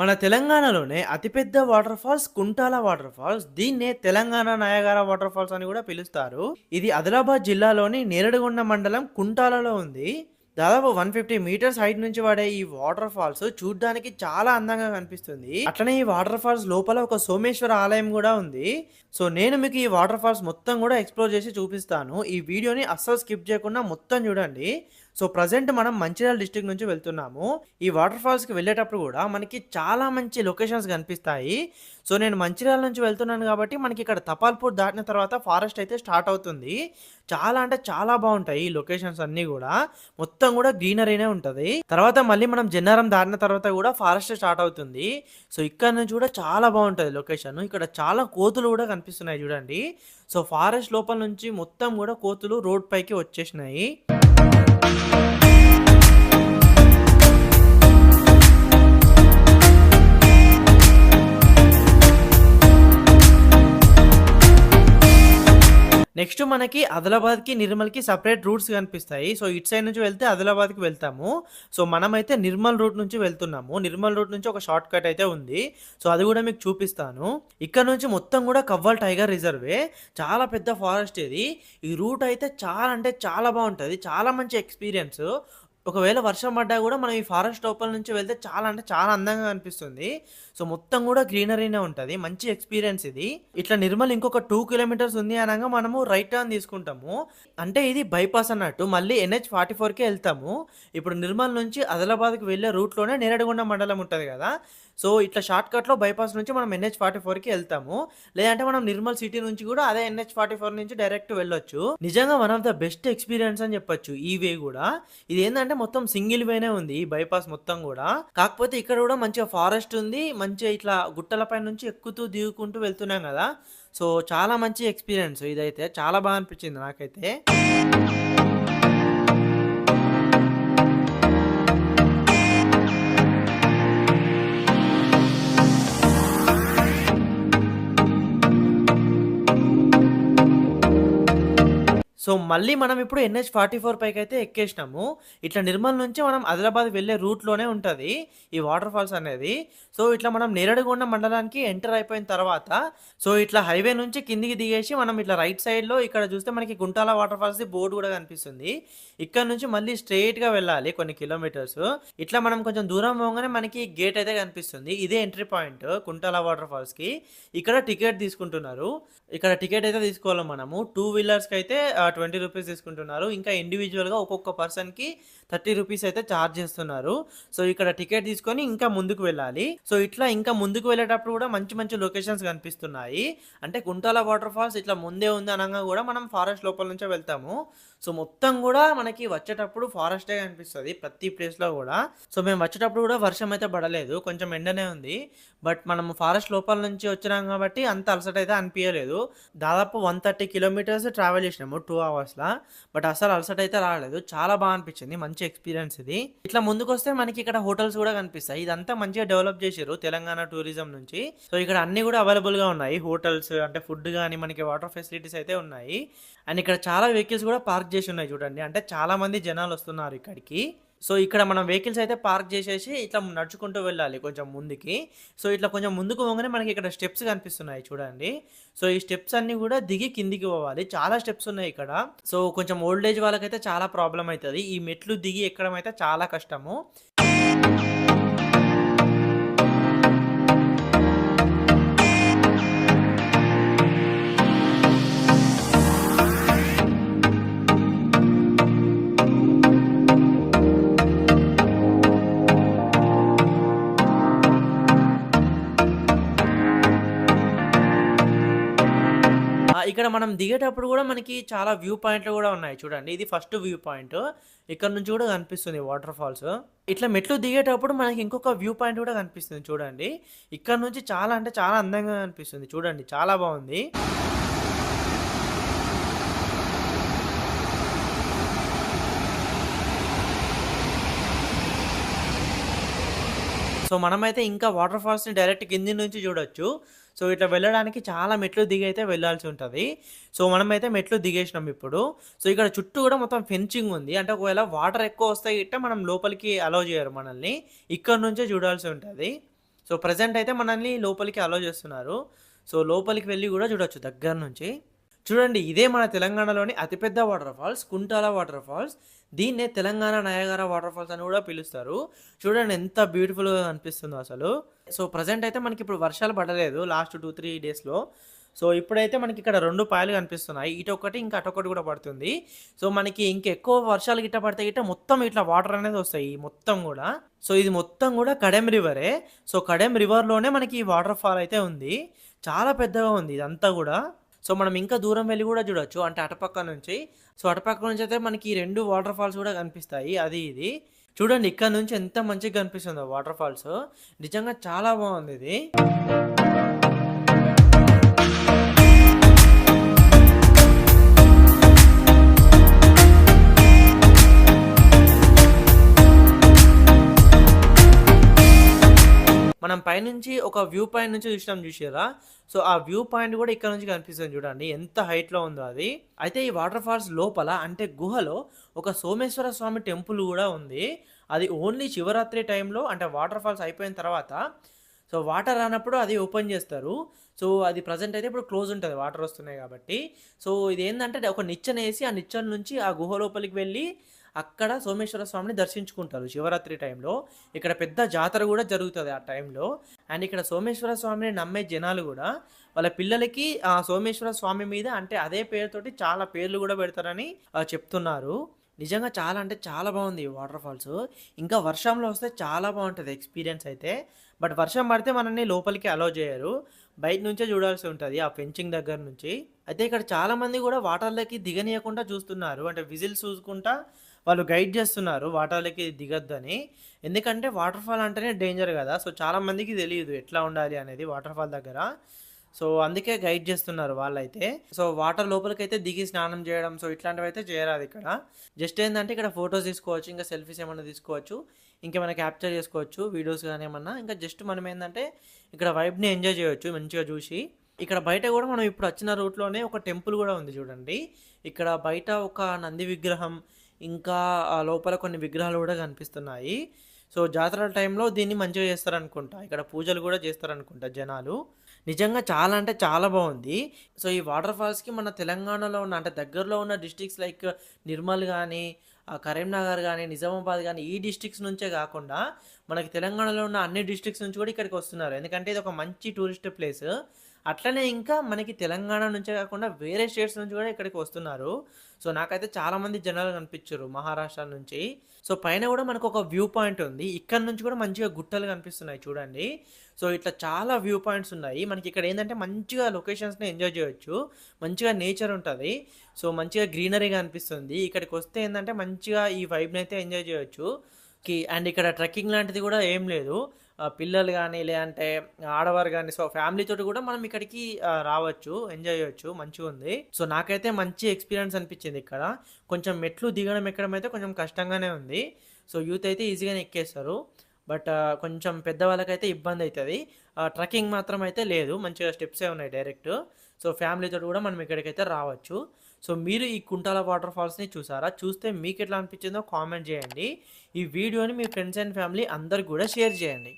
మన తెలంగాణలోనే అతిపెద్ద water falls Kuntala water falls. దీన్నే తెలంగాణ నయగార వాటర్ ఫాల్స్ అని కూడా పిలుస్తారు. ఇది ఆదిలాబాద్ జిల్లాలోని నేరడిగొండ మండలం కుంటాలలో ఉంది. దాదాపు వన్ ఫిఫ్టీ మీటర్స్ హైట్ నుంచి పడే ఈ వాటర్ ఫాల్స్ చూడ్డానికి చాలా అందంగా కనిపిస్తుంది. అట్లనే ఈ వాటర్ ఫాల్స్ లోపల ఒక సోమేశ్వర ఆలయం కూడా ఉంది. సో నేను మీకు ఈ వాటర్ ఫాల్స్ మొత్తం కూడా ఎక్స్ప్లోర్ చేసి చూపిస్తాను. ఈ వీడియోని అస్సలు స్కిప్ చేయకుండా మొత్తం చూడండి. సో ప్రజెంట్ మనం మంచిర్యాల డిస్టిక్ నుంచి వెళ్తున్నాము. ఈ వాటర్ ఫాల్స్కి వెళ్ళేటప్పుడు కూడా మనకి చాలా మంచి లొకేషన్స్ కనిపిస్తాయి. సో నేను మంచిర్యాల నుంచి వెళ్తున్నాను కాబట్టి మనకి ఇక్కడ తపాల్పూర్ దాటిన తర్వాత ఫారెస్ట్ అయితే స్టార్ట్ అవుతుంది. చాలా అంటే చాలా బాగుంటాయి ఈ లొకేషన్స్ అన్నీ కూడా. మొత్తం కూడా గ్రీనరీనే ఉంటుంది. తర్వాత మళ్ళీ మనం జన్నారం దాటిన తర్వాత కూడా ఫారెస్ట్ స్టార్ట్ అవుతుంది. సో ఇక్కడ నుంచి కూడా చాలా బాగుంటుంది లొకేషన్. ఇక్కడ చాలా కోతులు కూడా కనిపిస్తున్నాయి చూడండి. సో ఫారెస్ట్ లోపల నుంచి మొత్తం కూడా కోతులు రోడ్ పైకి వచ్చేసినాయి. Thank you. నెక్స్ట్ మనకి ఆదిలాబాద్కి నిర్మల్కి సపరేట్ రూట్స్ కనిపిస్తాయి. సో ఇటు సైడ్ నుంచి వెళ్తే ఆదిలాబాద్కి వెళ్తాము. సో మనమైతే నిర్మల్ రూట్ నుంచి వెళ్తున్నాము. నిర్మల్ రూట్ నుంచి ఒక షార్ట్ కట్ అయితే ఉంది. సో అది కూడా మీకు చూపిస్తాను. ఇక్కడ నుంచి మొత్తం కూడా కవ్వల్ టైగర్ రిజర్వే. చాలా పెద్ద ఫారెస్ట్ ఇది. ఈ రూట్ అయితే చాలా అంటే చాలా బాగుంటుంది. చాలా మంచి ఎక్స్పీరియన్స్. ఒకవేళ వర్షం పడ్డా కూడా మనం ఈ ఫారెస్ట్ లోపల నుంచి వెళ్తే చాలా అంటే చాలా అందంగా అనిపిస్తుంది. సో మొత్తం కూడా గ్రీనరీనే ఉంటుంది. మంచి ఎక్స్పీరియన్స్ ఇది. ఇట్లా నిర్మల్ ఇంకొక టూ కిలోమీటర్స్ ఉంది అనగా మనము రైట్ టర్న్ తీసుకుంటాము. అంటే ఇది బైపాస్ అన్నట్టు. మళ్ళీ ఎన్హెచ్ ఫార్టీ ఫోర్కే వెళ్తాము. ఇప్పుడు నిర్మల్ నుంచి ఆదిలాబాద్కి వెళ్ళే రూట్లోనే నేరడిగొండ మండలం ఉంటుంది కదా. సో ఇట్లా షార్ట్ కట్లో బైపాస్ నుంచి మనం ఎన్హెచ్ ఫార్టీ ఫోర్కి వెళ్తాము. లేదంటే మనం నిర్మల్ సిటీ నుంచి కూడా అదే ఎన్హెచ్ ఫార్టీ ఫోర్ నుంచి డైరెక్ట్ వెళ్ళొచ్చు. నిజంగా one of the best experience అని చెప్పొచ్చు. ఈ వే కూడా. ఇది ఏంటంటే మొత్తం సింగిల్ వేనే ఉంది ఈ బైపాస్ మొత్తం కూడా. కాకపోతే ఇక్కడ కూడా మంచిగా ఫారెస్ట్ ఉంది మంచిగా ఇట్లా గుట్టలపై నుంచి ఎక్కుతూ దిగుకుంటూ వెళ్తున్నాం కదా. సో చాలా మంచి ఎక్స్పీరియన్స్ ఇదైతే. చాలా బాగా అనిపించింది నాకైతే. సో మళ్ళీ మనం ఇప్పుడు ఎన్హెచ్ ఫార్టీ ఫోర్ పైకి అయితే ఎక్కేసినాము. ఇట్లా నిర్మల్ నుంచి మనం ఆదిలాబాద్ వెళ్ళే రూట్లోనే ఉంటుంది ఈ వాటర్ ఫాల్స్ అనేది. సో ఇట్లా మనం నేరడుగొండ మండలానికి ఎంటర్ అయిపోయిన తర్వాత సో ఇట్లా హైవే నుంచి కిందికి దిగేసి మనం ఇట్లా రైట్ సైడ్లో ఇక్కడ చూస్తే మనకి గుంటాల వాటర్ ఫాల్స్ది బోర్డు కూడా కనిపిస్తుంది. ఇక్కడ నుంచి మళ్ళీ స్ట్రెయిట్గా వెళ్ళాలి కొన్ని కిలోమీటర్స్ ఇట్లా మనం కొంచెం దూరం పోగానే మనకి గేట్ అయితే కనిపిస్తుంది. ఇదే ఎంట్రీ పాయింట్ కుంటాల వాటర్ ఫాల్స్కి. ఇక్కడ టికెట్ తీసుకుంటున్నారు. ఇక్కడ టికెట్ అయితే తీసుకోవాలి మనము. టూ వీలర్స్కి అయితే ట్వంటీ రూపీస్ తీసుకుంటున్నారు. ఇంకా ఇండివిజువల్గా ఒక్కొక్క పర్సన్కి థర్టీ రూపీస్ అయితే ఛార్జ్ చేస్తున్నారు. సో ఇక్కడ టికెట్ తీసుకొని ఇంకా ముందుకు వెళ్ళాలి. సో ఇట్లా ఇంకా ముందుకు వెళ్ళేటప్పుడు కూడా మంచి మంచి లొకేషన్స్ కనిపిస్తున్నాయి. అంటే కుంటాల వాటర్ ఫాల్స్ ఇట్లా ముందే ఉంది అనగా కూడా మనం ఫారెస్ట్ లోపల నుంచే వెళ్తాము. సో మొత్తం కూడా మనకి వచ్చేటప్పుడు ఫారెస్టే కనిపిస్తుంది ప్రతి ప్లేస్లో కూడా. సో మేము వచ్చేటప్పుడు కూడా వర్షం అయితే పడలేదు. కొంచెం ఎండనే ఉంది. బట్ మనం ఫారెస్ట్ లోపల నుంచి వచ్చినాం కాబట్టి అంత అలసట అయితే అనిపించలేదు దాదాపు వన్ థర్టీ కిలోమీటర్స్ ట్రావెల్ చేసినాము టూ అవర్స్లో బట్ అసలు అలసట అయితే రాలేదు. చాలా బాగా అనిపించింది. మంచి ఎక్స్పీరియన్స్ ఇది. ఇట్లా ముందుకు వస్తే మనకి ఇక్కడ హోటల్స్ కూడా కనిపిస్తాయి. ఇదంతా మంచిగా డెవలప్ చేశారు తెలంగాణ టూరిజం నుంచి. సో ఇక్కడ అన్ని కూడా అవైలబుల్గా ఉన్నాయి. హోటల్స్ అంటే ఫుడ్ కానీ మనకి వాటర్ ఫెసిలిటీస్ అయితే ఉన్నాయి. అండ్ ఇక్కడ చాలా వెహికల్స్ కూడా పార్క్ చేసి ఉన్నాయి చూడండి. అంటే చాలా మంది జనాలు వస్తున్నారు ఇక్కడికి. సో ఇక్కడ మనం వెహికల్స్ అయితే పార్క్ చేసేసి ఇట్లా నడుచుకుంటూ వెళ్ళాలి కొంచెం ముందుకి. సో ఇట్లా కొంచెం ముందుకు పోగానే మనకి ఇక్కడ స్టెప్స్ కనిపిస్తున్నాయి చూడండి. సో ఈ స్టెప్స్ అన్ని కూడా దిగి కిందికి పోవాలి. చాలా స్టెప్స్ ఉన్నాయి ఇక్కడ. సో కొంచెం ఓల్డ్ ఏజ్ వాళ్ళకైతే చాలా ప్రాబ్లం అవుతుంది. ఈ మెట్లు దిగి ఎక్కడం అయితే చాలా కష్టము. మనం దిగేటప్పుడు కూడా మనకి చాలా వ్యూ పాయింట్లు కూడా ఉన్నాయి. చూడండి ఇది ఫస్ట్ వ్యూ పాయింట్. ఇక్కడ నుంచి కూడా కనిపిస్తుంది వాటర్ ఫాల్స్. ఇట్లా మెట్లు దిగేటప్పుడు మనకి ఇంకొక వ్యూ పాయింట్ కూడా కనిపిస్తుంది చూడండి. ఇక్కడ నుంచి చాలా అంటే చాలా అందంగా కనిపిస్తుంది. చూడండి చాలా బాగుంది. సో మనమైతే ఇంకా వాటర్ ఫాల్స్ని డైరెక్ట్ కింది నుంచి చూడొచ్చు. సో ఇట్లా వెళ్ళడానికి చాలా మెట్లు దిగి అయితే వెళ్ళాల్సి ఉంటుంది. సో మనమైతే మెట్లు దిగేసినాం ఇప్పుడు. సో ఇక్కడ చుట్టూ కూడా మొత్తం ఫెన్సింగ్ ఉంది. అంటే ఒకవేళ వాటర్ ఎక్కువ వస్తాయి ఇట్ట మనం లోపలికి అలౌ చేయరు మనల్ని. ఇక్కడ నుంచే చూడాల్సి ఉంటుంది. సో ప్రజెంట్ అయితే మనల్ని లోపలికి అలో చేస్తున్నారు. సో లోపలికి వెళ్ళి కూడా చూడొచ్చు దగ్గర నుంచి. చూడండి ఇదే మన తెలంగాణలోని అతిపెద్ద water falls Kuntala water falls దీన్నే తెలంగాణ నయగార వాటర్ ఫాల్స్ అని కూడా పిలుస్తారు. చూడండి ఎంత బ్యూటిఫుల్గా అనిపిస్తుందో అసలు. సో ప్రజెంట్ అయితే మనకి ఇప్పుడు వర్షాలు పడలేదు లాస్ట్ టూ త్రీ డేస్లో సో ఇప్పుడైతే మనకి ఇక్కడ రెండు పాయలు కనిపిస్తున్నాయి. ఇటు ఒకటి ఇంకా అటొకటి కూడా పడుతుంది. సో మనకి ఇంకెక్కువ వర్షాలు గిట్ట పడితే గిట్ట మొత్తం ఇట్లా వాటర్ అనేది వస్తాయి మొత్తం కూడా. సో ఇది మొత్తం కూడా కడెం రివరే సో కడెం రివర్లోనే మనకి ఈ వాటర్ ఫాల్ అయితే ఉంది. చాలా పెద్దగా ఉంది ఇదంతా కూడా. సో మనం ఇంకా దూరం వెళ్ళి కూడా చూడొచ్చు. అంటే అటపక్క నుంచి. సో అటపక్క నుంచి అయితే మనకి ఈ రెండు వాటర్ ఫాల్స్ కూడా కనిపిస్తాయి. అది ఇది. చూడండి ఇక్కడ నుంచి ఎంత మంచిగా కనిపిస్తుందో వాటర్ ఫాల్స్. నిజంగా చాలా బాగుంది ఇది. మనం పైనుంచి ఒక వ్యూ పాయింట్ నుంచి చూసినాం చూసారా సో ఆ వ్యూ పాయింట్ కూడా ఇక్కడ నుంచి కనిపిస్తుంది చూడండి. ఎంత హైట్లో ఉందో అది. అయితే ఈ వాటర్ ఫాల్స్ లోపల అంటే గుహలో ఒక సోమేశ్వర స్వామి టెంపుల్ కూడా ఉంది. అది ఓన్లీ శివరాత్రి టైంలో అంటే వాటర్ ఫాల్స్ అయిపోయిన తర్వాత సో వాటర్ రానప్పుడు అది ఓపెన్ చేస్తారు. సో అది ప్రజెంట్ అయితే ఇప్పుడు క్లోజ్ ఉంటుంది వాటర్ వస్తున్నాయి కాబట్టి. సో ఇది ఏంటంటే ఒక నిచ్చెన వేసి ఆ నిచ్చెన నుంచి ఆ గుహ లోపలికి వెళ్ళి అక్కడ సోమేశ్వర స్వామిని దర్శించుకుంటారు శివరాత్రి టైంలో. ఇక్కడ పెద్ద జాతర కూడా జరుగుతుంది ఆ టైంలో. అండ్ ఇక్కడ సోమేశ్వర స్వామిని నమ్మే జనాలు కూడా వాళ్ళ పిల్లలకి ఆ సోమేశ్వర స్వామి మీద అంటే అదే పేరుతోటి చాలా పేర్లు కూడా పెడతారని చెప్తున్నారు. నిజంగా చాలా అంటే చాలా బాగుంది ఈ వాటర్ ఫాల్స్ ఇంకా వర్షంలో వస్తే చాలా బాగుంటుంది ఎక్స్పీరియన్స్ అయితే. బట్ వర్షం పడితే మనల్ని లోపలికి అలౌ చేయరు. బయట నుంచే చూడాల్సి ఉంటుంది ఆ ఫెంచింగ్ దగ్గర నుంచి. అయితే ఇక్కడ చాలామంది కూడా వాటర్లోకి దిగనీయకుండా చూస్తున్నారు. అంటే విజిల్స్ చూసుకుంటా వాళ్ళు గైడ్ చేస్తున్నారు వాటర్లకి దిగొద్దని. ఎందుకంటే వాటర్ ఫాల్ అంటేనే డేంజర్ కదా. సో చాలామందికి తెలియదు ఎట్లా ఉండాలి అనేది వాటర్ ఫాల్ దగ్గర. సో అందుకే గైడ్ చేస్తున్నారు వాళ్ళైతే. సో వాటర్ లోపలికైతే దిగి స్నానం చేయడం సో ఇట్లాంటివి అయితే చేయరాదు ఇక్కడ. జస్ట్ ఏంటంటే ఇక్కడ ఫొటోస్ తీసుకోవచ్చు ఇంకా సెల్ఫీస్ ఏమైనా తీసుకోవచ్చు ఇంకేమైనా క్యాప్చర్ చేసుకోవచ్చు వీడియోస్ కానీ ఏమన్నా. ఇంకా జస్ట్ మనం ఏంటంటే ఇక్కడ వైబ్ని ఎంజాయ్ చేయొచ్చు మంచిగా చూసి. ఇక్కడ బయట కూడా మనం ఇప్పుడు వచ్చిన రూట్లోనే ఒక టెంపుల్ కూడా ఉంది చూడండి. ఇక్కడ బయట ఒక నంది విగ్రహం ఇంకా ఆ లోపల కొన్ని విగ్రహాలు కూడా కనిపిస్తున్నాయి. సో జాతర టైంలో దీన్ని మంచిగా చేస్తారనుకుంటా. ఇక్కడ పూజలు కూడా చేస్తారనుకుంటా జనాలు. నిజంగా చాలా అంటే చాలా బాగుంది. సో ఈ వాటర్ ఫాల్స్కి మన తెలంగాణలో ఉన్న అంటే దగ్గరలో ఉన్న డిస్ట్రిక్ట్స్ లైక్ నిర్మల్ కానీ కరీంనగర్ కానీ నిజామాబాద్ కానీ ఈ డిస్ట్రిక్ట్స్ నుంచే కాకుండా మనకి తెలంగాణలో ఉన్న అన్ని డిస్ట్రిక్ట్స్ నుంచి కూడా ఇక్కడికి వస్తున్నారు. ఎందుకంటే ఇది ఒక మంచి టూరిస్ట్ ప్లేస్. అట్లనే ఇంకా మనకి తెలంగాణ నుంచే కాకుండా వేరే స్టేట్స్ నుంచి కూడా ఇక్కడికి వస్తున్నారు. సో నాకైతే చాలా మంది జనాలు కనిపించారు మహారాష్ట్ర నుంచి. సో పైన కూడా మనకు ఒక వ్యూ పాయింట్ ఉంది. ఇక్కడ నుంచి కూడా మంచిగా గుట్టలు కనిపిస్తున్నాయి చూడండి. సో ఇట్లా చాలా వ్యూ పాయింట్స్ ఉన్నాయి. మనకి ఇక్కడ ఏంటంటే మంచిగా లొకేషన్స్ని ఎంజాయ్ చేయొచ్చు. మంచిగా నేచర్ ఉంటుంది. సో మంచిగా గ్రీనరీగా అనిపిస్తుంది. ఇక్కడికి వస్తే ఏంటంటే మంచిగా ఈ వైబ్ని అయితే ఎంజాయ్ చేయొచ్చు. కి అండ్ ఇక్కడ ట్రెక్కింగ్ లాంటిది కూడా ఏం లేదు. పిల్లలు కానీ లేదంటే ఆడవారు కానీ సో ఫ్యామిలీ తోటి కూడా మనం ఇక్కడికి రావచ్చు ఎంజాయ్ చేయొచ్చు మంచిగా ఉంది. సో నాకైతే మంచి ఎక్స్పీరియన్స్ అనిపించింది ఇక్కడ. కొంచెం మెట్లు దిగడం ఎక్కడం అయితే కొంచెం కష్టంగానే ఉంది. సో యూత్ అయితే ఈజీగానే ఎక్కేస్తారు. బట్ కొంచెం పెద్దవాళ్ళకైతే ఇబ్బంది అవుతుంది ట్రెక్కింగ్ మాత్రం అయితే లేదు. మంచిగా స్టెప్సే ఉన్నాయి డైరెక్ట్. సో ఫ్యామిలీతో కూడా మనం ఇక్కడికైతే రావచ్చు. సో మీరు ఈ కుంటాల వాటర్ ఫాల్స్ని చూసారా? చూస్తే మీకు ఎట్లా అనిపించిందో కామెంట్ చేయండి. ఈ వీడియోని మీ ఫ్రెండ్స్ అండ్ ఫ్యామిలీ అందరు కూడా షేర్ చేయండి.